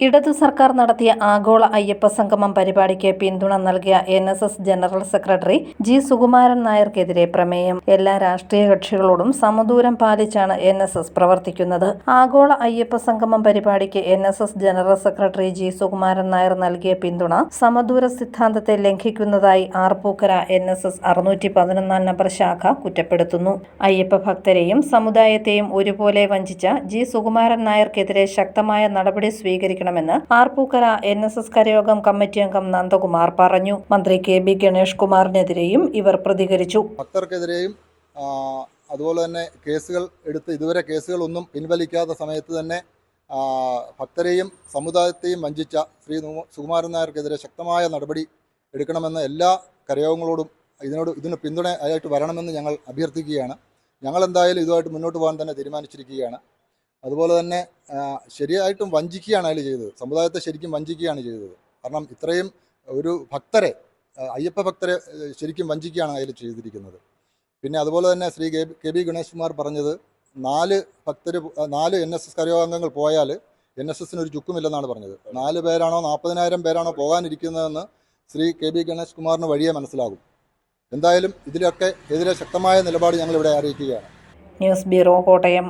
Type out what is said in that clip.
ഇടതു സർക്കാർ നടത്തിയ ആഗോള അയ്യപ്പ സംഗമം പരിപാടിക്ക് പിന്തുണ നൽകിയ N S S general secretary G Sukumaran നായർക്കെതിരെ പ്രമേയം. എല്ലാ രാഷ്ട്രീയ കക്ഷികളോടും സമദൂരം പാലിച്ചാണ് എൻ എസ് എസ് പ്രവർത്തിക്കുന്നത്. ആഗോള അയ്യപ്പ സംഗമം പരിപാടിക്ക് N S S general secretary G Sukumaran Nair നൽകിയ പിന്തുണ സമദൂര സിദ്ധാന്തത്തെ ലംഘിക്കുന്നതായി ആർപ്പൂക്കര എൻ എസ് എസ് അറുന്നൂറ്റി പതിനൊന്നാം നമ്പർ ശാഖ കുറ്റപ്പെടുത്തുന്നു. അയ്യപ്പ ഭക്തരെയും സമുദായത്തെയും ഒരുപോലെ വഞ്ചിച്ച ജി സുകുമാരൻ നായർക്കെതിരെ ശക്തമായ നടപടി സ്വീകരിക്കണമെന്ന് ആർപ്പൂക്കര എൻ എസ് എസ് കരയോഗം കമ്മിറ്റി അംഗം നന്ദകുമാർ പറഞ്ഞു. മന്ത്രി കെ ബി ഗണേഷ് കുമാറിനെതിരെയും ഇവർ പ്രതികരിച്ചു. ഭക്തർക്കെതിരെയും അതുപോലെ തന്നെ കേസുകൾ എടുത്ത് ഇതുവരെ കേസുകളൊന്നും പിൻവലിക്കാത്ത സമയത്ത് തന്നെ ഭക്തരെയും സമുദായത്തെയും വഞ്ചിച്ച ശ്രീ സുകുമാരൻ നായർക്കെതിരെ ശക്തമായ നടപടി എടുക്കണമെന്ന എല്ലാ കരയോഗങ്ങളോടും ഇതിനോട് ഇതിന് പിന്തുണ ആയിട്ട് വരണമെന്ന് ഞങ്ങൾ അഭ്യർത്ഥിക്കുകയാണ്. ഞങ്ങൾ എന്തായാലും ഇതുമായിട്ട് മുന്നോട്ട് പോകാൻ തന്നെ തീരുമാനിച്ചിരിക്കുകയാണ്. അതുപോലെ തന്നെ ശരിയായിട്ടും വഞ്ചിക്കുകയാണ് അയാൾ ചെയ്തത്. സമുദായത്തെ ശരിക്കും വഞ്ചിക്കുകയാണ് ചെയ്തത്. കാരണം ഇത്രയും ഒരു ഭക്തരെ അയ്യപ്പ ഭക്തരെ ശരിക്കും വഞ്ചിക്കുകയാണ് അയാൾ ചെയ്തിരിക്കുന്നത്. പിന്നെ അതുപോലെ തന്നെ ശ്രീ കെ ബി ഗണേഷ് കുമാർ പറഞ്ഞത് നാല് ഭക്തർ നാല് എൻ എസ് എസ് കരയോഗാംഗങ്ങൾ പോയാൽ എൻ എസ് എസിന് ഒരു ചുക്കുമില്ലെന്നാണ് പറഞ്ഞത്. നാല് പേരാണോ നാൽപ്പതിനായിരം പേരാണോ പോകാനിരിക്കുന്നതെന്ന് ശ്രീ കെ ബി ഗണേഷ് കുമാറിന് വഴിയെ മനസ്സിലാകും. എന്തായാലും ഇതിലൊക്കെ എതിരെ ശക്തമായ നിലപാട് ഞങ്ങൾ ഇവിടെ അറിയിക്കുകയാണ്. News bureau Kottayam.